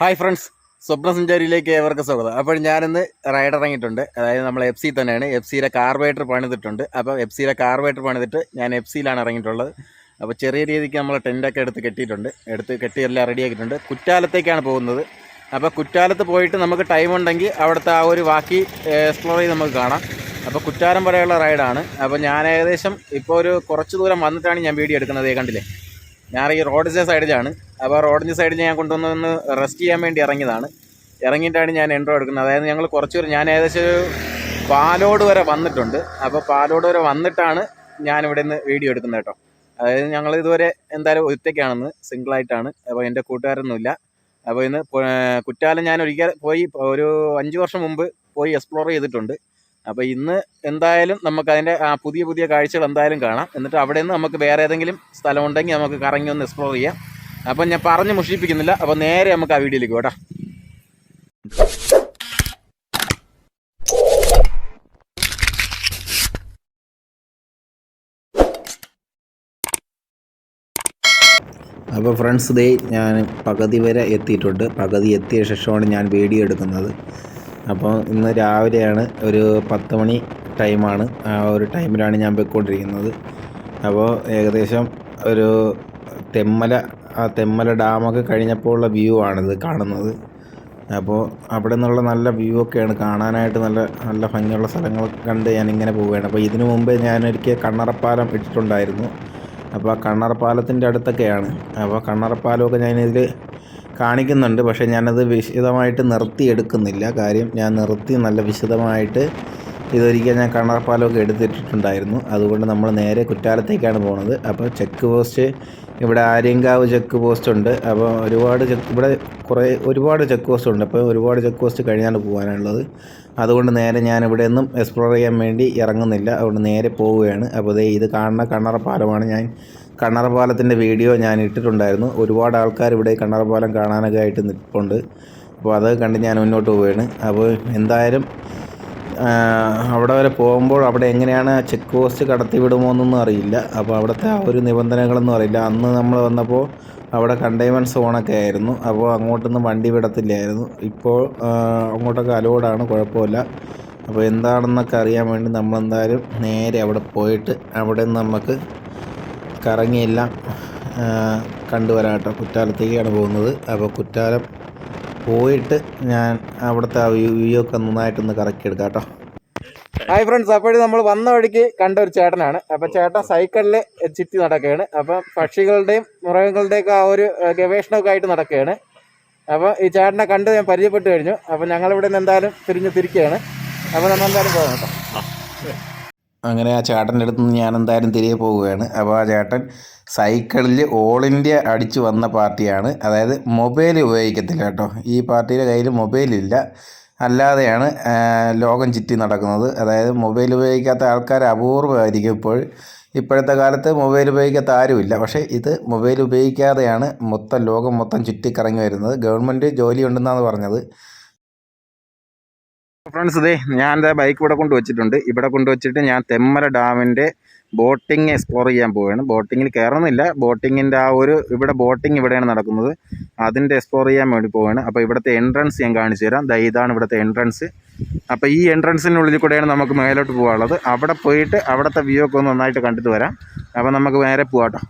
Hi friends സ്വപ്നസഞ്ചാരിയിലേക്ക് ഏവർക്ക് സ്വാഗതം. അപ്പോൾ ഞാനിന്ന് റൈഡ് ഇറങ്ങിയിട്ടുണ്ട്. അതായത് നമ്മൾ എഫ് സി തന്നെയാണ്. എഫ് സിയിലെ കാർബേറ്റർ പണിതിട്ടുണ്ട്. അപ്പോൾ എഫ് സിയിലെ കാർബേറ്റർ പണിതിട്ട് ഞാൻ എഫ് സിയിലാണ് ഇറങ്ങിയിട്ടുള്ളത്. അപ്പോൾ ചെറിയ രീതിക്ക് നമ്മൾ ടെന്റൊക്കെ എടുത്ത് കെട്ടിയിട്ടുണ്ട്. എടുത്ത് കെട്ടി എല്ലാം റെഡിയാക്കിയിട്ടുണ്ട് കുറ്റാലത്തേക്കാണ് പോകുന്നത്. അപ്പോൾ കുറ്റാലത്ത് പോയിട്ട് നമുക്ക് ടൈം ഉണ്ടെങ്കിൽ അവിടുത്തെ ആ ഒരു ബാക്കി എക്സ്പ്ലോർ ചെയ്ത് നമുക്ക് കാണാം. അപ്പോൾ കുറ്റാലം വരെയുള്ള റൈഡാണ് അപ്പോൾ ഞാൻ ഏകദേശം ഇപ്പോൾ ഒരു കുറച്ച് ദൂരം വന്നിട്ടാണ് ഞാൻ വീഡിയോ എടുക്കുന്നത്. കണ്ടില്ലേ? ഞാൻ ഈ റോഡിന്റെ സൈഡിലാണ്. അപ്പോൾ റോഡിന്റെ സൈഡിൽ ഞാൻ കൊണ്ടുവന്നൊന്ന് റെസ്റ്റ് ചെയ്യാൻ വേണ്ടി ഇറങ്ങിയതാണ്. ഇറങ്ങിയിട്ടാണ് ഞാൻ എൻട്രോ എടുക്കുന്നത്. അതായത് ഞങ്ങൾ കുറച്ച് ദൂരം ഞാൻ ഏകദേശം ഒരു പാലോട് വരെ വന്നിട്ടുണ്ട്. അപ്പോൾ പാലോട് വരെ വന്നിട്ടാണ് ഞാൻ നിന്ന് വീഡിയോ എടുക്കുന്നത് കേട്ടോ. അതായത് ഞങ്ങൾ ഇതുവരെ എന്തായാലും ഒറ്റയ്ക്കാണെന്ന് സിംഗിളായിട്ടാണ് അപ്പോൾ എന്റെ കൂട്ടുകാരൊന്നുമില്ല. അപ്പോൾ ഇന്ന് കുറ്റാലം ഞാൻ ഒരിക്കൽ പോയി ഒരു അഞ്ച് വർഷം മുമ്പ് പോയി എക്സ്പ്ലോർ ചെയ്തിട്ടുണ്ട്. അപ്പോൾ ഇന്ന് എന്തായാലും നമുക്ക് അതിന്റെ ആ പുതിയ പുതിയ കാഴ്ചകൾ എന്തായാലും കാണാം. എന്നിട്ട് അവിടെ നിന്ന് നമുക്ക് വേറെ ഏതെങ്കിലും സ്ഥലം ഉണ്ടെങ്കിൽ നമുക്ക് കറങ്ങി ഒന്ന് എക്സ്പ്ലോർ ചെയ്യാം. അപ്പം ഞാൻ പറഞ്ഞ് മുഷിപ്പിക്കുന്നില്ല. അപ്പോൾ നേരെ നമുക്ക് ആ വീഡിയോയിലേക്ക് കേട്ടോ. അപ്പോൾ ഫ്രണ്ട്സ് ദേ ഞാൻ പകുതി വരെ എത്തിയിട്ടുണ്ട്. പകുതി എത്തിയ ശേഷമാണ് ഞാൻ വീഡിയോ എടുക്കുന്നത്. അപ്പോൾ ഇന്ന് രാവിലെയാണ് ഒരു പത്ത് മണി ടൈമാണ്. ആ ഒരു ടൈമിലാണ് ഞാൻ പോയിക്കൊണ്ടിരിക്കുന്നത്. അപ്പോൾ ഏകദേശം ഒരു തെമ്മല ആ തെമ്മല ഡാമൊക്കെ കഴിഞ്ഞപ്പോൾ ഉള്ള വ്യൂ ആണിത് കാണുന്നത്. അപ്പോൾ അവിടെ നിന്നുള്ള നല്ല വ്യൂ ഒക്കെയാണ്. കാണാനായിട്ട് നല്ല നല്ല ഭംഗിയുള്ള സ്ഥലങ്ങൾ കണ്ട് ഇങ്ങനെ പോവുകയാണ്. അപ്പോൾ ഇതിനു മുമ്പേ ഞാനൊരിക്കൽ കണ്ണറപ്പാലം ഇട്ടിട്ടുണ്ടായിരുന്നു. അപ്പോൾ ആ കണ്ണറപ്പാലത്തിന്റെ അടുത്തൊക്കെയാണ്. അപ്പോൾ കണ്ണറപ്പാലമൊക്കെ ഞാനിതിൽ കാണിക്കുന്നുണ്ട്. പക്ഷേ ഞാനത് വിശദമായിട്ട് നിർത്തി എടുക്കുന്നില്ല കാര്യം ഞാൻ നിർത്തി നല്ല വിശദമായിട്ട് ഇതൊരിക്കൽ ഞാൻ കണ്ണർപ്പാലമൊക്കെ എടുത്തിട്ടുണ്ടായിരുന്നു അതുകൊണ്ട് നമ്മൾ നേരെ കുറ്റാലത്തേക്കാണ് പോകുന്നത് അപ്പോൾ ചെക്ക് പോസ്റ്റ് ഇവിടെ ആര്യങ്കാവ് ചെക്ക് പോസ്റ്റ് ഉണ്ട്. അപ്പോൾ ഒരുപാട് ചെക്ക് ഇവിടെ കുറേ ഒരുപാട് ചെക്ക് പോസ്റ്റ് ഉണ്ട്. അപ്പോൾ ഒരുപാട് ചെക്ക് പോസ്റ്റ് കഴിഞ്ഞാണ് പോകാനുള്ളത്. അതുകൊണ്ട് നേരെ ഞാൻ ഇവിടെ നിന്നും എക്സ്പ്ലോർ ചെയ്യാൻ വേണ്ടി ഇറങ്ങുന്നില്ല. അതുകൊണ്ട് നേരെ പോവുകയാണ്. അപ്പോൾ ഇത് കാണുന്ന കണ്ണറ പാലമാണ് ഞാൻ കണ്ണറ പാലത്തിന്റെ വീഡിയോ ഞാൻ ഇട്ടിട്ടുണ്ടായിരുന്നു. ഒരുപാട് ആൾക്കാർ ഇവിടെ കണ്ണറ പാലം കാണാനൊക്കെ ആയിട്ട് നിൽപ്പുണ്ട് അപ്പോൾ അത് കണ്ട് ഞാൻ മുന്നോട്ട് പോവുകയാണ് അപ്പോൾ എന്തായാലും അവിടെ വരെ പോകുമ്പോൾ അവിടെ എങ്ങനെയാണ് ചെക്ക് പോസ്റ്റ് കടത്തി വിടുമോ എന്നൊന്നും അറിയില്ല. അപ്പോൾ അവിടുത്തെ ആ ഒരു നിബന്ധനകളൊന്നും അറിയില്ല. അന്ന് നമ്മൾ വന്നപ്പോൾ അവിടെ കണ്ടെയ്ൻമെന്റ് സോണൊക്കെ ആയിരുന്നു. അപ്പോൾ അങ്ങോട്ടൊന്നും വണ്ടി വിടത്തില്ലായിരുന്നു. ഇപ്പോൾ അങ്ങോട്ടൊക്കെ അലോഡാണ് കുഴപ്പമില്ല. അപ്പോൾ എന്താണെന്നൊക്കെ അറിയാൻ വേണ്ടി നമ്മളെന്തായാലും നേരെ അവിടെ പോയിട്ട് അവിടെ നിന്ന് നമുക്ക് കറങ്ങിയെല്ലാം കണ്ടുവരാം കേട്ടോ. കുറ്റാലത്തേക്കാണ് പോകുന്നത്. അപ്പോൾ കുറ്റാലം പോയിട്ട് ഞാൻ അവിടുത്തെ ആ വ്യൂ ഒക്കെ നന്നായിട്ടൊന്ന് കറക്കിയെടുക്കാം കേട്ടോ. ഹായ് ഫ്രണ്ട്സ് അപ്പോഴും നമ്മൾ വന്ന വഴിക്ക് കണ്ട ഒരു ചേട്ടനാണ്. അപ്പം ചേട്ടൻ സൈക്കിളിൽ ചുറ്റി നടക്കുകയാണ്. അപ്പം പക്ഷികളുടെയും മൃഗങ്ങളുടെയൊക്കെ ആ ഒരു ഗവേഷണമൊക്കെ ആയിട്ട് നടക്കുകയാണ്. അപ്പോൾ ഈ ചേട്ടനെ കണ്ട് ഞാൻ പരിചയപ്പെട്ട് കഴിഞ്ഞു. അപ്പോൾ ഞങ്ങളിവിടെ നിന്ന് എന്തായാലും തിരിഞ്ഞ് തിരിക്കുകയാണ്. അപ്പോൾ നമ്മൾ എന്തായാലും പോകാം കേട്ടോ. അങ്ങനെ ആ ചേട്ടന്റെ അടുത്ത് നിന്ന് ഞാൻ എന്തായാലും തിരികെ പോവുകയാണ്. അപ്പോൾ ആ ചേട്ടൻ സൈക്കിളിൽ ഓൾ ഇന്ത്യ അടിച്ചു വന്ന പാർട്ടിയാണ്. അതായത് മൊബൈൽ ഉപയോഗിക്കത്തില്ല കേട്ടോ. ഈ പാർട്ടിയുടെ കയ്യിൽ മൊബൈലില്ല അല്ലാതെയാണ് ലോകം ചുറ്റി നടക്കുന്നത്. അതായത് മൊബൈൽ ഉപയോഗിക്കാത്ത ആൾക്കാർ അപൂർവമായിരിക്കും ഇപ്പോൾ. ഇപ്പോഴത്തെ കാലത്ത് മൊബൈൽ ഉപയോഗിക്കാത്ത ആരുമില്ല. പക്ഷേ ഇത് മൊബൈൽ ഉപയോഗിക്കാതെയാണ് മൊത്തം ലോകം മൊത്തം ചുറ്റിക്കറങ്ങി വരുന്നത്. ഗവൺമെന്റ് ജോലി ഉണ്ടെന്നാണ് പറഞ്ഞത്. ഫ്രണ്ട്സ് ഇതേ ഞാൻ എന്താ ബൈക്ക് ഇവിടെ കൊണ്ട് വെച്ചിട്ടുണ്ട്. ഇവിടെ കൊണ്ട് വെച്ചിട്ട് ഞാൻ തെമ്മല ഡാമിന്റെ ബോട്ടിങ് എക്സ്പ്ലോർ ചെയ്യാൻ പോവുകയാണ്. ബോട്ടിങ്ങിൽ കയറുന്നില്ല ബോട്ടിങ്ങിന്റെ ആ ഒരു ഇവിടെ ബോട്ടിങ് ഇവിടെയാണ് നടക്കുന്നത്. അതിന്റെ എക്സ്പ്ലോർ ചെയ്യാൻ വേണ്ടി പോവുകയാണ്. അപ്പോൾ ഇവിടുത്തെ എൻട്രൻസ് ഞാൻ കാണിച്ചു തരാം. ദാ ഇതാണ് ഇവിടുത്തെ എൻട്രൻസ് അപ്പോൾ ഈ എൻട്രൻസിനുള്ളിൽ കൂടെയാണ് നമുക്ക് മേലോട്ട് പോകാനുള്ളത്. അവിടെ പോയിട്ട് അവിടുത്തെ വ്യൂ ഒക്കെ ഒന്ന് നന്നായിട്ട് കണ്ടിട്ട് വരാം. അപ്പോൾ നമുക്ക് നേരെ പോകാട്ടോ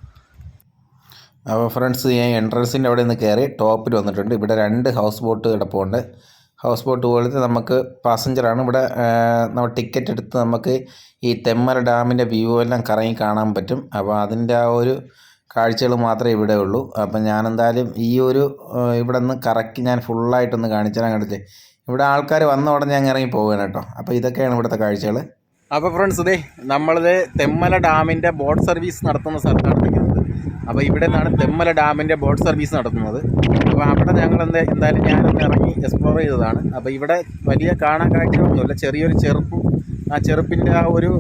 അപ്പോൾ ഫ്രണ്ട്സ് ഞാൻ എൻട്രൻസിന്റെ അവിടെ നിന്ന് കയറി ടോപ്പിൽ വന്നിട്ടുണ്ട്. ഇവിടെ രണ്ട് ഹൗസ് ബോട്ട് കിടപ്പുണ്ട്. ഹൗസ് ബോട്ട് പോലത്തെ നമുക്ക് പാസഞ്ചറാണ്. ഇവിടെ നമ്മൾ ടിക്കറ്റ് എടുത്ത് നമുക്ക് ഈ തെമ്മല ഡാമിന്റെ വ്യൂ എല്ലാം കറങ്ങി കാണാൻ പറ്റും. അപ്പോൾ അതിന്റെ ആ ഒരു കാഴ്ചകൾ മാത്രമേ ഇവിടെ ഉള്ളൂ. അപ്പം ഞാനെന്തായാലും ഈ ഒരു ഇവിടെ നിന്ന് കറക്കി ഞാൻ ഫുള്ളായിട്ടൊന്ന് കാണിച്ചു തരാൻ ഇവിടെ ആൾക്കാർ വന്ന ഉടനെ ഞാൻ ഇറങ്ങി പോവുകയാണ് കേട്ടോ. അപ്പോൾ ഇതൊക്കെയാണ് ഇവിടുത്തെ കാഴ്ചകൾ അപ്പോൾ ഫ്രണ്ട്സ് ഇതേ നമ്മളിത് തെമ്മല ഡാമിന്റെ ബോട്ട് സർവീസ് നടത്തുന്ന സ്ഥലത്താണ് അപ്പോൾ ഇവിടെ നിന്നാണ് തെമ്മല ഡാമിന്റെ ബോട്ട് സർവീസ് നടത്തുന്നത്. അപ്പോൾ അവിടെ ഞങ്ങൾ എന്താ എന്തായാലും ഞാനൊന്ന് ഇറങ്ങി എക്സ്പ്ലോർ ചെയ്തതാണ്. അപ്പോൾ ഇവിടെ വലിയ കാണാൻ കാഴ്ചകളൊന്നുമില്ല. ചെറിയൊരു ചെറുപ്പും ആ ചെറുപ്പിന്റെ ആ ഒരു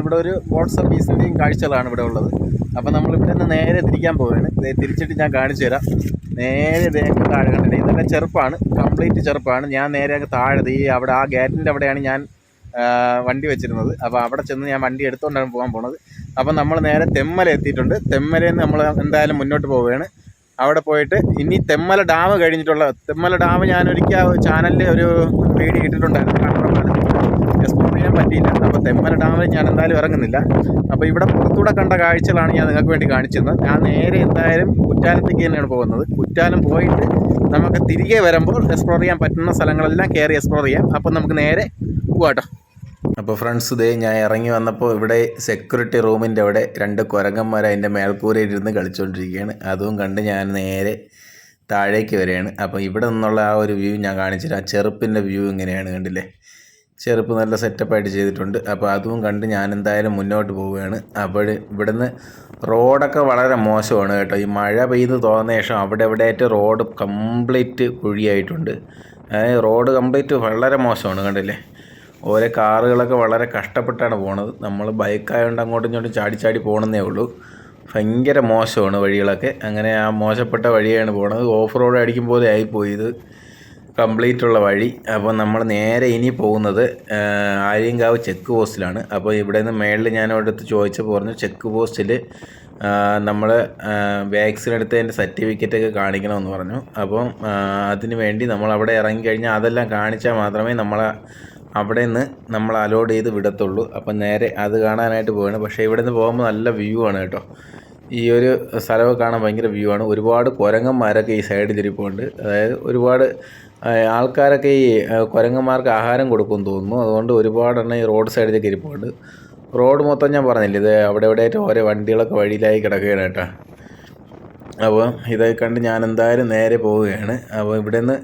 ഇവിടെ ഒരു ബോട്ട് സർവീസിന്റെയും കാഴ്ചകളാണ് ഇവിടെ ഉള്ളത്. അപ്പോൾ നമ്മൾ ഇവിടെ നിന്ന് നേരെ തിരിക്കാൻ പോവുകയാണ്. തിരിച്ചിട്ട് ഞാൻ കാണിച്ചു തരാം. നേരെ ദേ അങ്ങ് താഴെ കണ്ടില്ല? ഇതൊക്കെ ചെറുപ്പാണ്. കംപ്ലീറ്റ് ചെറുപ്പാണ്. ഞാൻ നേരെ അങ്ങ് താഴെ ഈ അവിടെ ആ ഗേറ്റിന്റെ അവിടെയാണ് ഞാൻ വണ്ടി വെച്ചിരുന്നത്. അപ്പോൾ അവിടെ ചെന്ന് ഞാൻ വണ്ടി എടുത്തുകൊണ്ടാണ് പോകാൻ പോണത്. അപ്പോൾ നമ്മൾ നേരെ തെമ്മല എത്തിയിട്ടുണ്ട്. തെമ്മലയിൽ നിന്ന് നമ്മൾ എന്തായാലും മുന്നോട്ട് പോവുകയാണ്. അവിടെ പോയിട്ട് ഇനി തെമ്മല ഡാം കഴിഞ്ഞിട്ടുള്ള തെമ്മല ഡാം ഞാൻ ഒരിക്കൽ ചാനലിൽ ഒരു വീഡിയോ ഇട്ടിട്ടുണ്ടായിരുന്നു. കണ്ടതാണ് എക്സ്പ്ലോർ ചെയ്യാൻ പറ്റിയില്ല. അപ്പോൾ തെമ്മല ഡാമിൽ ഞാൻ എന്തായാലും ഇറങ്ങുന്നില്ല. അപ്പോൾ ഇവിടെ പുറത്തൂടെ കണ്ട കാഴ്ചകളാണ് ഞാൻ നിങ്ങൾക്ക് വേണ്ടി കാണിച്ചിരുന്നത്. ഞാൻ നേരെ എന്തായാലും കുറ്റാലത്തേക്ക് തന്നെയാണ് പോകുന്നത്. കുറ്റാലം പോയിട്ട് നമുക്ക് തിരികെ വരുമ്പോൾ എക്സ്പ്ലോർ ചെയ്യാൻ പറ്റുന്ന സ്ഥലങ്ങളെല്ലാം കയറി എക്സ്പ്ലോർ ചെയ്യാം. അപ്പോൾ നമുക്ക് നേരെ പോവാട്ടോ. അപ്പോൾ ഫ്രണ്ട്സ് ഇതേ ഞാൻ ഇറങ്ങി വന്നപ്പോൾ ഇവിടെ സെക്യൂരിറ്റി റൂമിന്റെ അവിടെ രണ്ട് കുരങ്ങന്മാർ അതിന്റെ മേൽക്കൂരയിൽ ഇരുന്ന് കളിച്ചുകൊണ്ടിരിക്കുകയാണ് അതും കണ്ട് ഞാൻ നേരെ താഴേക്ക് വരികയാണ്. അപ്പോൾ ഇവിടെ നിന്നുള്ള ആ ഒരു വ്യൂ ഞാൻ കാണിച്ചുതരാം ചെറുപ്പിന്റെ വ്യൂ ഇങ്ങനെയാണ് കണ്ടില്ലേ? ചെറുപ്പ് നല്ല സെറ്റപ്പായിട്ട് ചെയ്തിട്ടുണ്ട്. അപ്പോൾ അതും കണ്ട് ഞാൻ എന്തായാലും മുന്നോട്ട് പോവുകയാണ്. അപ്പോൾ ഇവിടുന്ന് റോഡൊക്കെ വളരെ മോശമാണ് കേട്ടോ. ഈ മഴ പെയ്ത് തോന്നുന്ന ശേഷം അവിടെ എവിടെയായിട്ട് റോഡ് കംപ്ലീറ്റ് കുഴിയായിട്ടുണ്ട്. റോഡ് കംപ്ലീറ്റ് വളരെ മോശമാണ് കണ്ടില്ലേ? ഓരോ കാറുകളൊക്കെ വളരെ കഷ്ടപ്പെട്ടാണ് പോണത്. നമ്മൾ ബൈക്കായതുകൊണ്ട് അങ്ങോട്ടും ഇങ്ങോട്ടും ചാടി ചാടി പോകണമെന്നേ ഉള്ളൂ. ഭയങ്കര മോശമാണ് വഴികളൊക്കെ. അങ്ങനെ ആ മോശപ്പെട്ട വഴിയാണ് പോണത്. ഓഫ് റോഡ് അടിക്കുമ്പോൾ ആയിപ്പോയി ഇത്. കംപ്ലീറ്റ് ഉള്ള വഴി. അപ്പോൾ നമ്മൾ നേരെ ഇനി പോകുന്നത് ആര്യങ്കാവ് ചെക്ക് പോസ്റ്റിലാണ്. അപ്പോൾ ഇവിടെ നിന്ന് മേളിൽ ഞാൻ അടുത്ത് ചോദിച്ചപ്പോൾ പറഞ്ഞു ചെക്ക് പോസ്റ്റിൽ നമ്മൾ വാക്സിൻ എടുത്തതിന്റെ സർട്ടിഫിക്കറ്റൊക്കെ കാണിക്കണമെന്ന് പറഞ്ഞു. അപ്പം അതിന് വേണ്ടി നമ്മൾ അവിടെ ഇറങ്ങി കഴിഞ്ഞാൽ അതെല്ലാം കാണിച്ചാൽ മാത്രമേ നമ്മളെ അവിടെ നിന്ന് നമ്മൾ അലോഡ് ചെയ്ത് വിടത്തുള്ളൂ. അപ്പം നേരെ അത് കാണാനായിട്ട് പോവുകയാണ് പക്ഷേ ഇവിടെ നിന്ന് പോകുമ്പോൾ നല്ല വ്യൂ ആണ് കേട്ടോ. ഈ ഒരു സ്ഥലമൊക്കെ കാണാൻ ഭയങ്കര വ്യൂ ആണ്. ഒരുപാട് കുരങ്ങന്മാരൊക്കെ ഈ സൈഡിൽ ഇരിപ്പുണ്ട്. അതായത് ഒരുപാട് ആൾക്കാരൊക്കെ ഈ കുരങ്ങന്മാർക്ക് ആഹാരം കൊടുക്കും തോന്നുന്നു. അതുകൊണ്ട് ഒരുപാടെണ്ണം ഈ റോഡ് സൈഡിലേക്ക് ഇരിപ്പുണ്ട്. റോഡ് മൊത്തം ഞാൻ പറഞ്ഞില്ല ഇത് അവിടെ എവിടെയായിട്ട് ഓരോ വണ്ടികളൊക്കെ വഴിയിലായി കിടക്കുകയാണ് കേട്ടോ. അപ്പോൾ ഇതൊക്കെ കണ്ട് ഞാൻ എന്തായാലും നേരെ പോവുകയാണ്. അപ്പോൾ ഇവിടെ നിന്ന്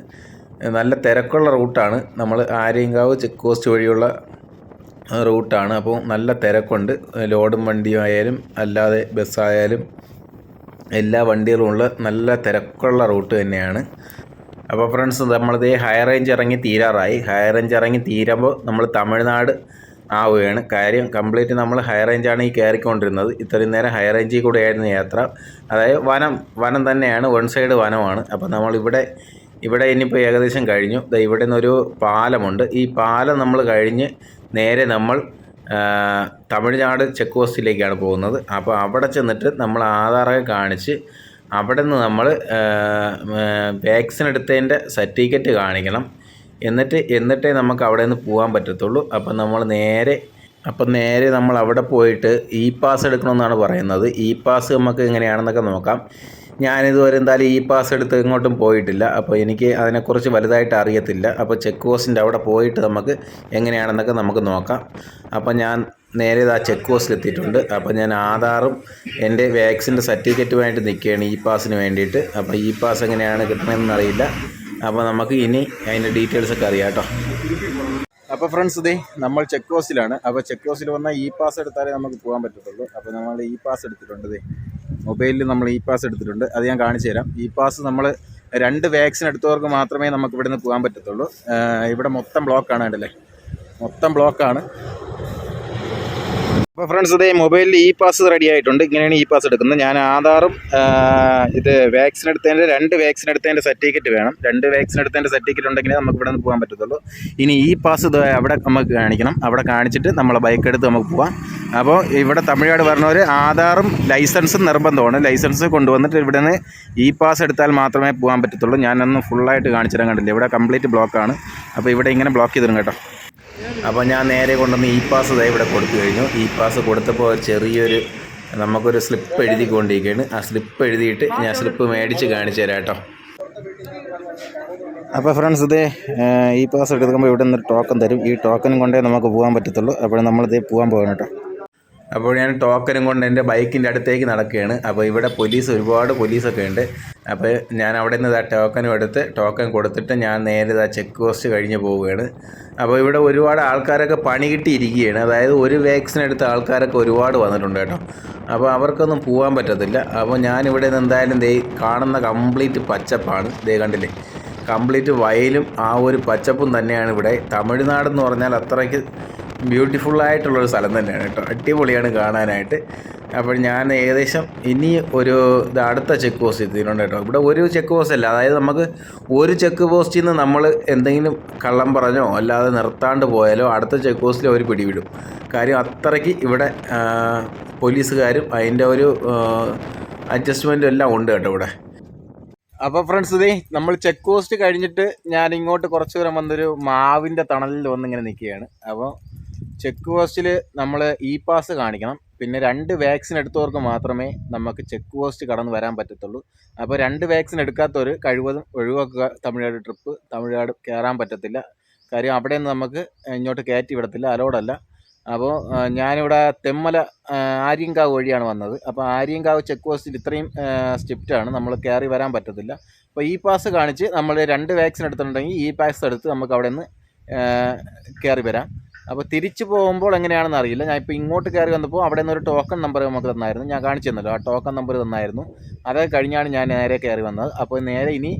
നല്ല തിരക്കുള്ള റൂട്ടാണ്. നമ്മൾ ആര്യങ്കാവ് ചെക്ക് പോസ്റ്റ് വഴിയുള്ള റൂട്ടാണ്. അപ്പോൾ നല്ല തിരക്കുണ്ട്. ലോഡും വണ്ടിയായാലും അല്ലാതെ ബസ്സായാലും എല്ലാ വണ്ടികളും ഉള്ള നല്ല തിരക്കുള്ള റൂട്ട് തന്നെയാണ്. അപ്പോൾ ഫ്രണ്ട്സ് നമ്മളിതേ ഹൈ റേഞ്ച് ഇറങ്ങി തീരാറായി. ഹൈ റേഞ്ച് ഇറങ്ങി തീരുമ്പോൾ നമ്മൾ തമിഴ്നാട് ആവുകയാണ്. കാര്യം കംപ്ലീറ്റ് നമ്മൾ ഹൈ റേഞ്ചാണ് ഈ കയറിക്കൊണ്ടിരുന്നത്. ഇത്രയും നേരം ഹൈ റേഞ്ചിൽ കൂടെ ആയിരുന്നു യാത്ര. അതായത് വനം വനം തന്നെയാണ്. വൺ സൈഡ് വനമാണ്. അപ്പോൾ നമ്മളിവിടെ ഇവിടെ ഇനിയിപ്പോൾ ഏകദേശം കഴിഞ്ഞു. ഇവിടെ നിന്നൊരു പാലമുണ്ട്. ഈ പാലം നമ്മൾ കഴിഞ്ഞ് നേരെ നമ്മൾ തമിഴ്നാട് ചെക്ക് പോസ്റ്റിലേക്കാണ് പോകുന്നത്. അപ്പോൾ അവിടെ ചെന്നിട്ട് നമ്മൾ ആധാറൊക്കെ കാണിച്ച് അവിടെ നിന്ന് നമ്മൾ വാക്സിൻ എടുത്തതിന്റെ സർട്ടിഫിക്കറ്റ് കാണിക്കണം. എന്നിട്ട് എന്നിട്ടേ നമുക്ക് അവിടെ നിന്ന് പോകാൻ പറ്റത്തുള്ളൂ. അപ്പം നമ്മൾ നേരെ അപ്പം നേരെ നമ്മൾ അവിടെ പോയിട്ട് ഇ പാസ് എടുക്കണമെന്നാണ് പറയുന്നത്. ഇ പാസ് നമുക്ക് എങ്ങനെയാണെന്നൊക്കെ നോക്കാം. ഞാനിതുവരെ എന്തായാലും ഇ പാസ് എടുത്ത് ഇങ്ങോട്ടും പോയിട്ടില്ല. അപ്പോൾ എനിക്ക് അതിനെക്കുറിച്ച് വലുതായിട്ട് അറിയത്തില്ല. അപ്പോൾ ചെക്ക് പോസ്റ്റിന്റെ അവിടെ പോയിട്ട് നമുക്ക് എങ്ങനെയാണെന്നൊക്കെ നമുക്ക് നോക്കാം. അപ്പോൾ ഞാൻ നേരെ ആ ചെക്ക് പോസ്റ്റിൽ എത്തിയിട്ടുണ്ട്. അപ്പോൾ ഞാൻ ആധാറും എന്റെ വാക്സിന്റെ സർട്ടിഫിക്കറ്റുമായിട്ട് നിൽക്കുകയാണ് ഇ പാസിന് വേണ്ടിയിട്ട്. അപ്പോൾ ഇ പാസ് എങ്ങനെയാണ് കിട്ടണമെന്നറിയില്ല. അപ്പോൾ നമുക്ക് ഇനി അതിന്റെ ഡീറ്റെയിൽസൊക്കെ അറിയാം കേട്ടോ. അപ്പോൾ ഫ്രണ്ട്സ് ഇതേ നമ്മൾ ചെക്ക് പോസ്റ്റിലാണ് അപ്പോൾ ചെക്ക് പോസ്റ്റിൽ വന്നാൽ ഇ പാസ് എടുത്താലേ നമുക്ക് പോകാൻ പറ്റത്തുള്ളൂ. അപ്പോൾ നമ്മൾ ഇ പാസ് എടുത്തിട്ടുണ്ട് ഇതേ മൊബൈലിൽ നമ്മൾ ഇ പാസ് എടുത്തിട്ടുണ്ട്. അത് ഞാൻ കാണിച്ചു തരാം. ഇ പാസ് നമ്മൾ രണ്ട് വാക്സിൻ എടുത്തവർക്ക് മാത്രമേ നമുക്ക് ഇവിടെ നിന്ന് പോകാൻ പറ്റത്തുള്ളൂ. ഇവിടെ മൊത്തം ബ്ലോക്കാണ് കണ്ടല്ലേ? മൊത്തം ബ്ലോക്കാണ് അപ്പോൾ ഫ്രണ്ട്സ് ഇതേ മൊബൈലിൽ ഇ പാസ് റെഡി ആയിട്ടുണ്ട്. ഇങ്ങനെയാണ് ഇ പാസ് എടുക്കുന്നത്. ഞാൻ ആധാറും ഇത് വാക്സിൻ എടുത്തതിന്റെ രണ്ട് വാക്സിൻ എടുത്തതിന്റെ സർട്ടിഫിക്കറ്റ് വേണം. രണ്ട് വാക്സിൻ എടുത്തതിന്റെ സർട്ടിഫിക്കറ്റ് ഉണ്ടെങ്കിൽ നമുക്ക് ഇവിടെ നിന്ന് പോകാൻ പറ്റത്തുള്ളൂ. ഇനി ഈ പാസ് ഇത് അവിടെ നമുക്ക് കാണിക്കണം. അവിടെ കാണിച്ചിട്ട് നമ്മളെ ബൈക്ക് എടുത്ത് നമുക്ക് പോകാം അപ്പോൾ ഇവിടെ തമിഴ്നാട് പറഞ്ഞവർ ആധാറും ലൈസൻസും നിർബന്ധമാണ്. ലൈസൻസ് കൊണ്ടുവന്നിട്ട് ഇവിടെ നിന്ന് ഇ പാസ് എടുത്താൽ മാത്രമേ പോകാൻ പറ്റത്തുള്ളൂ. ഞാനൊന്ന് ഫുള്ളായിട്ട് കാണിച്ചു തരാൻ കണ്ടില്ല. ഇവിടെ കംപ്ലീറ്റ് ബ്ലോക്കാണ് അപ്പോൾ ഇവിടെ ഇങ്ങനെ ബ്ലോക്ക് ചെയ്തിരുന്നു കേട്ടോ. അപ്പോൾ ഞാൻ നേരെ കൊണ്ടുവന്ന് ഇ പാസ് ഇതായി ഇവിടെ കൊടുത്തു കഴിഞ്ഞു. ഇ പാസ് കൊടുത്തപ്പോൾ ചെറിയൊരു നമുക്കൊരു സ്ലിപ്പ് എഴുതിക്കൊണ്ടിരിക്കുകയാണ്. ആ സ്ലിപ്പ് എഴുതിയിട്ട് ഞാൻ സ്ലിപ്പ് മേടിച്ച് കാണിച്ചു തരാം കേട്ടോ. അപ്പോൾ ഫ്രണ്ട്സ് ഇതേ ഈ പാസ് എടുക്കുമ്പോൾ ഇവിടെ നിന്ന് ടോക്കൺ തരും. ഈ ടോക്കനും കൊണ്ടേ നമുക്ക് പോകാൻ പറ്റത്തുള്ളൂ. അപ്പോൾ നമ്മളിതേ പോകാൻ പോകണം കേട്ടോ. അപ്പോൾ ഞാൻ ടോക്കനും കൊണ്ട് എന്റെ ബൈക്കിന്റെ അടുത്തേക്ക് നടക്കുകയാണ്. അപ്പോൾ ഇവിടെ പോലീസ് ഒരുപാട് പോലീസൊക്കെ ഉണ്ട്. അപ്പോൾ ഞാൻ അവിടെ നിന്ന് ആ ടോക്കനും എടുത്ത് ടോക്കൺ കൊടുത്തിട്ട് ഞാൻ നേരെ ആ ചെക്ക് പോസ്റ്റ് കഴിഞ്ഞ് പോവുകയാണ്. അപ്പോൾ ഇവിടെ ഒരുപാട് ആൾക്കാരൊക്കെ പണി കിട്ടിയിരിക്കുകയാണ്. അതായത് ഒരു വാക്സിൻ എടുത്ത ആൾക്കാരൊക്കെ ഒരുപാട് വന്നിട്ടുണ്ട് കേട്ടോ. അപ്പോൾ അവർക്കൊന്നും പോകാൻ പറ്റത്തില്ല. അപ്പോൾ ഞാനിവിടെ നിന്ന് എന്തായാലും ദേ കാണുന്ന കംപ്ലീറ്റ് പച്ചപ്പാണ്. ദേ കണ്ടില്ലേ? കംപ്ലീറ്റ് വയലും ആ ഒരു പച്ചപ്പും തന്നെയാണ് ഇവിടെ. തമിഴ്നാട് എന്ന് പറഞ്ഞാൽ അത്രയ്ക്ക് ബ്യൂട്ടിഫുൾ ആയിട്ടുള്ളൊരു സ്ഥലം തന്നെയാണ് കേട്ടോ. അടിപൊളിയാണ് കാണാനായിട്ട്. അപ്പോൾ ഞാൻ ഏകദേശം ഇനി ഒരു ഇത് അടുത്ത ചെക്ക് പോസ്റ്റ് എത്തിയിട്ടുണ്ട് കേട്ടോ. ഇവിടെ ഒരു ചെക്ക് പോസ്റ്റ് അല്ല അതായത് നമുക്ക് ഒരു ചെക്ക് പോസ്റ്റിൽ നിന്ന് നമ്മൾ എന്തെങ്കിലും കള്ളം പറഞ്ഞോ അല്ലാതെ നിർത്താണ്ട് പോയാലോ അടുത്ത ചെക്ക് പോസ്റ്റിൽ അവർ പിടിവിടും. കാര്യം അത്രയ്ക്ക് ഇവിടെ പോലീസുകാരും അതിന്റെ ഒരു അഡ്ജസ്റ്റ്മെന്റും എല്ലാം ഉണ്ട് കേട്ടോ ഇവിടെ. അപ്പോൾ ഫ്രണ്ട്സ് ഇതേ നമ്മൾ ചെക്ക് പോസ്റ്റ് കഴിഞ്ഞിട്ട് ഞാൻ ഇങ്ങോട്ട് കുറച്ച് ദൂരം വന്നൊരു മാവിന്റെ തണലിൽ വന്നിങ്ങനെ നിൽക്കുകയാണ്. അപ്പോൾ ചെക്ക് പോസ്റ്റിൽ നമ്മൾ ഇ പാസ് കാണിക്കണം. പിന്നെ രണ്ട് വാക്സിൻ എടുത്തവർക്ക് മാത്രമേ നമുക്ക് ചെക്ക് പോസ്റ്റ് കടന്ന് വരാൻ പറ്റത്തുള്ളൂ. അപ്പോൾ രണ്ട് വാക്സിൻ എടുക്കാത്തവർ കഴിവതും ഒഴിവാക്കുക. തമിഴ്നാട് ട്രിപ്പ് തമിഴ്നാട് കയറാൻ പറ്റത്തില്ല. കാര്യം അവിടെ നിന്ന് നമുക്ക് ഇങ്ങോട്ട് കയറ്റി വിടത്തില്ല. അലോഡല്ല അപ്പോൾ ഞാനിവിടെ തെമ്മല ആര്യങ്കാവ് വഴിയാണ് വന്നത്. അപ്പോൾ ആര്യങ്കാവ് ചെക്ക് പോസ്റ്റിൽ ഇത്രയും സ്ട്രിക്റ്റാണ് നമ്മൾ കയറി വരാൻ പറ്റത്തില്ല. അപ്പോൾ ഇ പാസ് കാണിച്ച് നമ്മൾ രണ്ട് വാക്സിൻ എടുത്തിട്ടുണ്ടെങ്കിൽ ഇ പാസ് എടുത്ത് നമുക്ക് അവിടെ നിന്ന് കയറി വരാം. അപ്പോൾ തിരിച്ചു പോകുമ്പോൾ എങ്ങനെയാണെന്ന് അറിയില്ല. ഞാൻ ഇപ്പോൾ ഇങ്ങോട്ട് കയറി വന്നപ്പോൾ അവിടെ നിന്ന് ഒരു ടോക്കൺ നമ്പർ നമുക്ക് തന്നായിരുന്നു. ഞാൻ കാണിച്ചു തന്നല്ലോ ആ ടോക്കൺ നമ്പർ തന്നായിരുന്നു. അത് കഴിഞ്ഞാണ് ഞാൻ നേരെ കയറി വന്നത്. അപ്പോൾ നേരെ ഇനി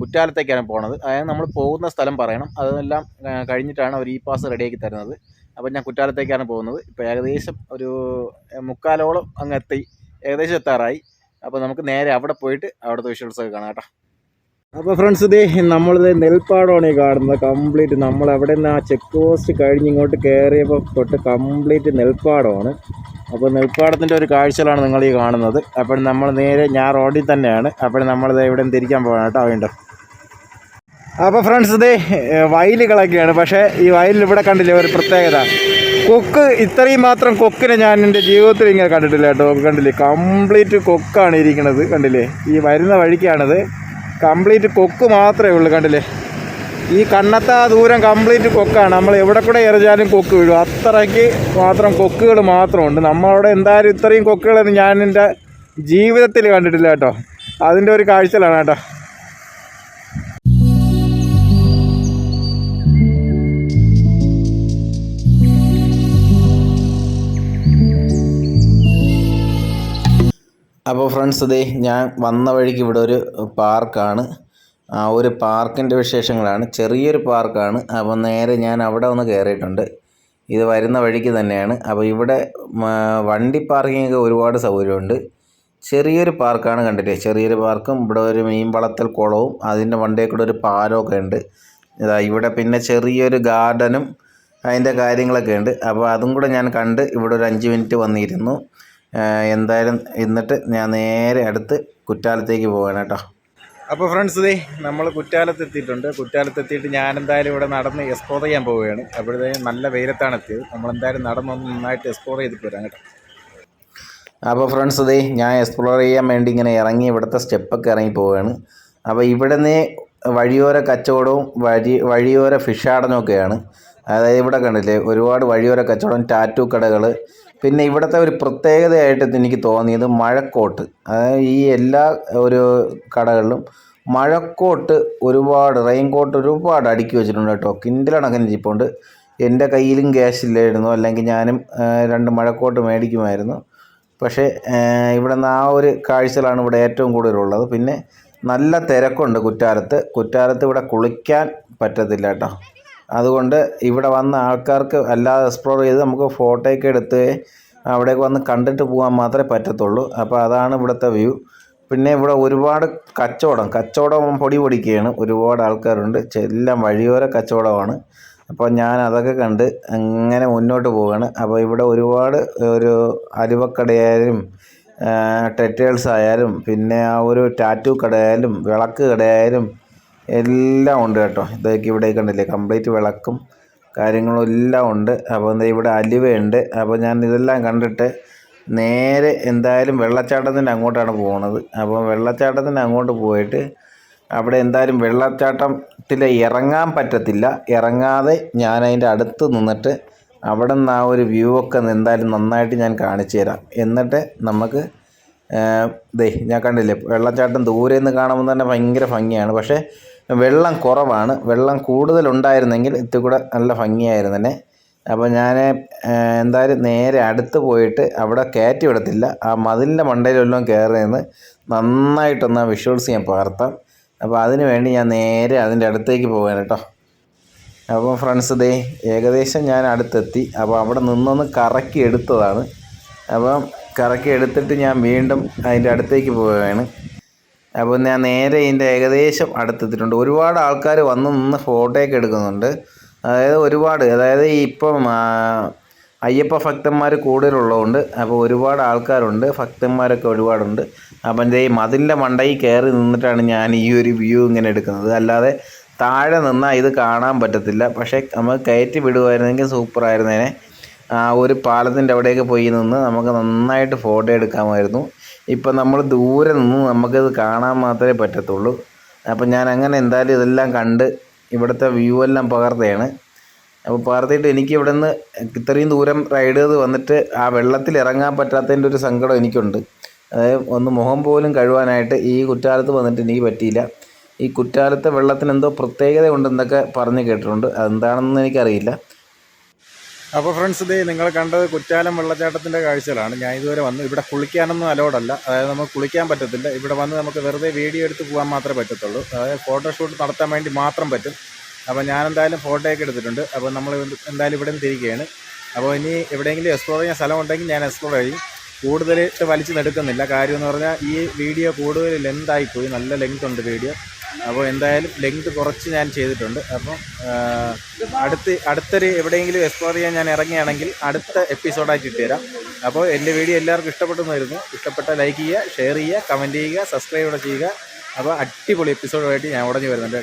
കുറ്റാലത്തേക്കാണ് പോണത്. അതായത് നമ്മൾ പോകുന്ന സ്ഥലം പറയണം. അതെല്ലാം കഴിഞ്ഞിട്ടാണ് അവർ ഈ പാസ് റെഡിയാക്കി തരുന്നത്. അപ്പോൾ ഞാൻ കുറ്റാലത്തേക്കാണ് പോകുന്നത്. ഇപ്പോൾ ഏകദേശം ഒരു മുക്കാലോളം അങ്ങ് എത്തി. ഏകദേശം എത്താറായി. അപ്പോൾ നമുക്ക് നേരെ അവിടെ പോയിട്ട് അവിടുത്തെ വിഷ്വൽസൊക്കെ കാണാം കേട്ടോ. അപ്പോൾ ഫ്രണ്ട്സ് ഇതേ നമ്മളിത് നെൽപ്പാടമാണ് ഈ കാണുന്നത്. കംപ്ലീറ്റ് നമ്മൾ അവിടെ നിന്ന് ആ ചെക്ക് പോസ്റ്റ് കഴിഞ്ഞ് ഇങ്ങോട്ട് കയറിയപ്പോൾ തൊട്ട് കംപ്ലീറ്റ് നെൽപ്പാടമാണ് അപ്പോൾ നെൽപ്പാടത്തിന്റെ ഒരു കാഴ്ചകളാണ് നിങ്ങൾ ഈ കാണുന്നത്. അപ്പോൾ നമ്മൾ നേരെ ഞാൻ റോഡിൽ തന്നെയാണ്. അപ്പോൾ നമ്മളിത് ഇവിടെ തിരിക്കാൻ പോകണം കേട്ടോ വീണ്ടും. അപ്പോൾ ഫ്രണ്ട്സ് ഇതേ വയലുകളൊക്കെയാണ്. പക്ഷേ ഈ വയലിൽ ഇവിടെ കണ്ടില്ലേ ഒരു പ്രത്യേകത. കൊക്ക് ഇത്രയും മാത്രം കൊക്കിനെ ഞാൻ എന്റെ ജീവിതത്തിൽ ഇങ്ങനെ കണ്ടിട്ടില്ല കേട്ടോ. കണ്ടില്ലേ? കംപ്ലീറ്റ് കൊക്കാണ് ഇരിക്കുന്നത്. കണ്ടില്ലേ? ഈ വരുന്ന വഴിക്കാണത്. കംപ്ലീറ്റ് കൊക്ക് മാത്രമേ ഉള്ളൂ കണ്ടില്ലേ? ഈ കണ്ണത്താ ദൂരം കംപ്ലീറ്റ് കൊക്കാണ്. നമ്മൾ എവിടെ കൂടെ എറിഞ്ഞാലും കൊക്ക് വീഴും. അത്രയ്ക്ക് മാത്രം കൊക്കുകൾ മാത്രമുണ്ട്. നമ്മളവിടെ എന്തായാലും ഇത്രയും കൊക്കുകളൊന്നും ഞാൻ എന്റെ ജീവിതത്തിൽ കണ്ടിട്ടില്ല കേട്ടോ. അതിന്റെ ഒരു കാഴ്ചയിലാണ് കേട്ടോ. അപ്പോൾ ഫ്രണ്ട്സ് ഇതേ ഞാൻ വന്ന വഴിക്ക് ഇവിടെ ഒരു പാർക്കാണ്. ആ ഒരു പാർക്കിന്റെ വിശേഷങ്ങളാണ്. ചെറിയൊരു പാർക്കാണ്. അപ്പോൾ നേരെ ഞാൻ അവിടെ ഒന്ന് കയറിയിട്ടുണ്ട്. ഇത് വരുന്ന വഴിക്ക് തന്നെയാണ്. അപ്പോൾ ഇവിടെ വണ്ടി പാർക്കിംഗ് ഒക്കെ ഒരുപാട് സൗകര്യമുണ്ട്. ചെറിയൊരു പാർക്കാണ് കണ്ടില്ലേ? ചെറിയൊരു പാർക്കും ഇവിടെ ഒരു മീൻ വളർത്തൽ കുളവും അതിന്റെ വണ്ടിയിൽ കൂടെ ഒരു പാലമൊക്കെ ഉണ്ട്. ഇതാ ഇവിടെ പിന്നെ ചെറിയൊരു ഗാർഡനും അതിന്റെ കാര്യങ്ങളൊക്കെ ഉണ്ട്. അപ്പോൾ അതും കൂടെ ഞാൻ കണ്ട് ഇവിടെ ഒരു അഞ്ച് മിനിറ്റ് വന്നിരുന്നു. എന്തായാലും എന്നിട്ട് ഞാൻ നേരെ അടുത്ത് കുറ്റാലത്തേക്ക് പോവാണ് കേട്ടോ. അപ്പോൾ ഫ്രണ്ട്സ് ഇതേ നമ്മൾ കുറ്റാലത്ത് എത്തിയിട്ടുണ്ട് കുറ്റാലത്ത് എത്തിയിട്ട് ഞാൻ എന്തായാലും ഇവിടെ നടന്ന് എക്സ്പ്ലോർ ചെയ്യാൻ പോവുകയാണ്. അപ്പോഴത്തേക്കും നല്ല വെയിലത്താണ് എത്തിയത്. നമ്മൾ എന്തായാലും നടന്നൊന്ന് നന്നായിട്ട് എക്സ്പ്ലോർ ചെയ്തിട്ട് വരാം കേട്ടോ. അപ്പോൾ ഫ്രണ്ട്സ് ഇതേ ഞാൻ എക്സ്പ്ലോർ ചെയ്യാൻ വേണ്ടി ഇങ്ങനെ ഇറങ്ങി ഇവിടുത്തെ സ്റ്റെപ്പൊക്കെ ഇറങ്ങി പോവുകയാണ് അപ്പോൾ ഇവിടുന്ന് വഴിയോര കച്ചവടവും വഴി വഴിയോര ഫിഷാടനമൊക്കെയാണ് അതായത് ഇവിടെ കണ്ടില്ലേ ഒരുപാട് വഴിയോര കച്ചവടം ടാറ്റു കടകൾ പിന്നെ ഇവിടുത്തെ ഒരു പ്രത്യേകതയായിട്ട് എനിക്ക് തോന്നിയത് മഴക്കോട്ട്. അതായത് ഈ എല്ലാ ഒരു കടകളിലും മഴക്കോട്ട് ഒരുപാട് റെയിൻ കോട്ട് ഒരുപാട് അടുക്കി വെച്ചിട്ടുണ്ട് കേട്ടോ. കിൻഡിലണക്കിന് ഇരിപ്പുണ്ട്. എന്റെ കയ്യിലും ക്യാഷ് ഇല്ലായിരുന്നു. അല്ലെങ്കിൽ ഞാനും രണ്ട് മഴക്കോട്ട് മേടിക്കുമായിരുന്നു. പക്ഷേ ഇവിടെ നിന്ന് ആ ഒരു കാഴ്ചകളാണ് ഇവിടെ ഏറ്റവും കൂടുതലുള്ളത്. പിന്നെ നല്ല തിരക്കുണ്ട് കുറ്റാലത്ത്. കുറ്റാലത്ത് ഇവിടെ കുളിക്കാൻ പറ്റത്തില്ല കേട്ടോ. അതുകൊണ്ട് ഇവിടെ വന്ന ആൾക്കാർക്ക് അല്ലാതെ എക്സ്പ്ലോർ ചെയ്ത് നമുക്ക് ഫോട്ടോയൊക്കെ എടുത്ത് അവിടേക്ക് വന്ന് കണ്ടിട്ട് പോകാൻ മാത്രമേ പറ്റത്തുള്ളൂ. അപ്പോൾ അതാണ് ഇവിടുത്തെ വ്യൂ പിന്നെ ഇവിടെ ഒരുപാട് കച്ചവടം കച്ചവടം പൊടി പൊടിക്കുകയാണ്. ഒരുപാട് ആൾക്കാരുണ്ട്. എല്ലാം വഴിയോര കച്ചവടമാണ്. അപ്പോൾ ഞാൻ അതൊക്കെ കണ്ട് അങ്ങനെ മുന്നോട്ട് പോവുകയാണ്. അപ്പോൾ ഇവിടെ ഒരുപാട് ഒരു അരുവക്കടയായാലും ടെറ്റേഴ്സ് ആയാലും പിന്നെ ആ ഒരു ടാറ്റു കടയായാലും വിളക്ക് കടയായാലും എല്ലാം ഉണ്ട് കേട്ടോ. ഇതൊക്കെ ഇവിടെ കണ്ടില്ലേ? കംപ്ലീറ്റ് വിളക്കും കാര്യങ്ങളും എല്ലാം ഉണ്ട്. അപ്പോൾ ഇവിടെ അലുവയുണ്ട്. അപ്പോൾ ഞാൻ ഇതെല്ലാം കണ്ടിട്ട് നേരെ എന്തായാലും വെള്ളച്ചാട്ടത്തിന്റെ അങ്ങോട്ടാണ് പോകുന്നത് അപ്പോൾ വെള്ളച്ചാട്ടത്തിന്റെ അങ്ങോട്ട് പോയിട്ട് അവിടെ എന്തായാലും വെള്ളച്ചാട്ടത്തിൽ ഇറങ്ങാൻ പറ്റത്തില്ല. ഇറങ്ങാതെ ഞാൻ അതിന്റെ അടുത്ത് നിന്നിട്ട് അവിടെ നിന്ന് ആ ഒരു വ്യൂ ഒക്കെ എന്തായാലും നന്നായിട്ട് ഞാൻ കാണിച്ചു തരാം. എന്നിട്ട് നമുക്ക് ദേ ഞാൻ കണ്ടില്ലേ? വെള്ളച്ചാട്ടം ദൂരെ നിന്ന് കാണുമ്പോൾ തന്നെ ഭയങ്കര ഭംഗിയാണ്. പക്ഷേ വെള്ളം കുറവാണ്. വെള്ളം കൂടുതലുണ്ടായിരുന്നെങ്കിൽ ഇത്തിരി നല്ല ഭംഗിയായിരുന്നു അപ്പോൾ ഞാൻ എന്തായാലും നേരെ അടുത്ത് പോയിട്ട് അവിടെ കയറ്റി വിടത്തില്ല. ആ മതിലിന്റെ മണ്ടയിലെല്ലാം കയറി നിന്ന് നന്നായിട്ടൊന്ന് വിഷ്വൽസ് ഞാൻ പകർത്താം. അപ്പോൾ അതിന് വേണ്ടി ഞാൻ നേരെ അതിന്റെ അടുത്തേക്ക് പോകാൻ കേട്ടോ. അപ്പോൾ ഫ്രണ്ട്സ് ദേ ഏകദേശം ഞാൻ അടുത്തെത്തി. അപ്പോൾ അവിടെ നിന്നൊന്ന് കറക്കി എടുത്തതാണ്. അപ്പം കറക്കി എടുത്തിട്ട് ഞാൻ വീണ്ടും അതിന്റെ അടുത്തേക്ക് പോവുകയാണ്. അപ്പോൾ ഞാൻ നേരെ ഇതിന്റെ ഏകദേശം അടുത്തെത്തിയിട്ടുണ്ട്. ഒരുപാട് ആൾക്കാർ വന്ന് നിന്ന് ഫോട്ടോയൊക്കെ എടുക്കുന്നുണ്ട്. അതായത് ഒരുപാട് അതായത് ഇപ്പം അയ്യപ്പ ഭക്തന്മാർ കൂടുതലുള്ളതുകൊണ്ട് അപ്പോൾ ഒരുപാട് ആൾക്കാരുണ്ട് ഭക്തന്മാരൊക്കെ ഒരുപാടുണ്ട്. അപ്പം ഈ മതിലിന്റെ മണ്ടയിൽ കയറി നിന്നിട്ടാണ് ഞാൻ ഈ ഒരു വ്യൂ ഇങ്ങനെ എടുക്കുന്നത്. അല്ലാതെ താഴെ നിന്നാൽ ഇത് കാണാൻ പറ്റത്തില്ല. പക്ഷേ നമ്മൾ കയറ്റി വിടുമായിരുന്നെങ്കിൽ സൂപ്പറായിരുന്നേനെ ഒരു പാലത്തിന്റെ അവിടെയൊക്കെ പോയി നിന്ന് നമുക്ക് നന്നായിട്ട് ഫോട്ടോ എടുക്കാമായിരുന്നു. ഇപ്പം നമ്മൾ ദൂരെ നിന്ന് നമുക്കത് കാണാൻ മാത്രമേ പറ്റത്തുള്ളൂ. അപ്പം ഞാൻ അങ്ങനെ എന്തായാലും ഇതെല്ലാം കണ്ട് ഇവിടുത്തെ വ്യൂ എല്ലാം പകർത്തുകയാണ്. അപ്പോൾ പകർത്തിയിട്ട് എനിക്ക് ഇവിടെ നിന്ന് ഇത്രയും ദൂരം റൈഡ് ചെയ്ത് വന്നിട്ട് ആ വെള്ളത്തിൽ ഇറങ്ങാൻ പറ്റാത്തതിന്റെ ഒരു സങ്കടം എനിക്കുണ്ട്. അതായത് ഒന്ന് മുഖം പോലും കഴുവാനായിട്ട് ഈ കുറ്റാലത്ത് വന്നിട്ട് എനിക്ക് പറ്റിയില്ല. ഈ കുറ്റാലത്തെ വെള്ളത്തിന് എന്തോ പ്രത്യേകത ഉണ്ടെന്നൊക്കെ പറഞ്ഞ് കേട്ടിട്ടുണ്ട്. അതെന്താണെന്ന് എനിക്കറിയില്ല. അപ്പോൾ ഫ്രണ്ട്സ് ഇത് നിങ്ങൾ കണ്ടത് കുറ്റാലം വെള്ളച്ചാട്ടത്തിന്റെ കാഴ്ചകളാണ്. ഞാൻ ഇതുവരെ വന്നു ഇവിടെ കുളിക്കാനൊന്നും അലോഡല്ല അതായത് നമുക്ക് കുളിക്കാൻ പറ്റത്തില്ല. ഇവിടെ വന്ന് നമുക്ക് വെറുതെ വീഡിയോ എടുത്ത് പോകാൻ മാത്രമേ പറ്റത്തുള്ളൂ. അതായത് ഫോട്ടോഷൂട്ട് നടത്താൻ വേണ്ടി മാത്രം പറ്റും. അപ്പോൾ ഞാൻ എന്തായാലും ഫോട്ടോയൊക്കെ എടുത്തിട്ടുണ്ട്. അപ്പോൾ നമ്മൾ എന്തായാലും ഇവിടെ നിന്ന് തിരിക്കുകയാണ് അപ്പോൾ ഇനി എവിടെയെങ്കിലും എക്സ്പ്ലോർ ചെയ്യാൻ സ്ഥലം ഉണ്ടെങ്കിൽ ഞാൻ എക്സ്പ്ലോർ ചെയ്യും. കൂടുതലായിട്ട് വലിച്ചു നെടുക്കുന്നില്ല. കാര്യം എന്ന് പറഞ്ഞാൽ ഈ വീഡിയോ കൂടുതൽ ലെങ്തായിപ്പോയി നല്ല ലെങ്ത് ഉണ്ട് വീഡിയോ അപ്പോൾ എന്തായാലും ലെങ്ത് കുറച്ച് ഞാൻ ചെയ്തിട്ടുണ്ട്. അപ്പം അടുത്ത് അടുത്തൊരു എവിടെയെങ്കിലും എക്സ്പ്ലോർ ചെയ്യാൻ ഞാൻ ഇറങ്ങുകയാണെങ്കിൽ അടുത്ത എപ്പിസോഡായിട്ട് ഇട്ടുതരാം അപ്പോൾ എന്റെ വീഡിയോ എല്ലാവർക്കും ഇഷ്ടപ്പെട്ടെന്ന് വരുന്നു ഇഷ്ടപ്പെട്ട ലൈക്ക് ചെയ്യുക ഷെയർ ചെയ്യുക കമന്റ് ചെയ്യുക സബ്സ്ക്രൈബ് ചെയ്യുക. അപ്പോൾ അടിപൊളി എപ്പിസോഡുമായിട്ട് ഞാൻ ഉടഞ്ഞു വരുന്നുണ്ട്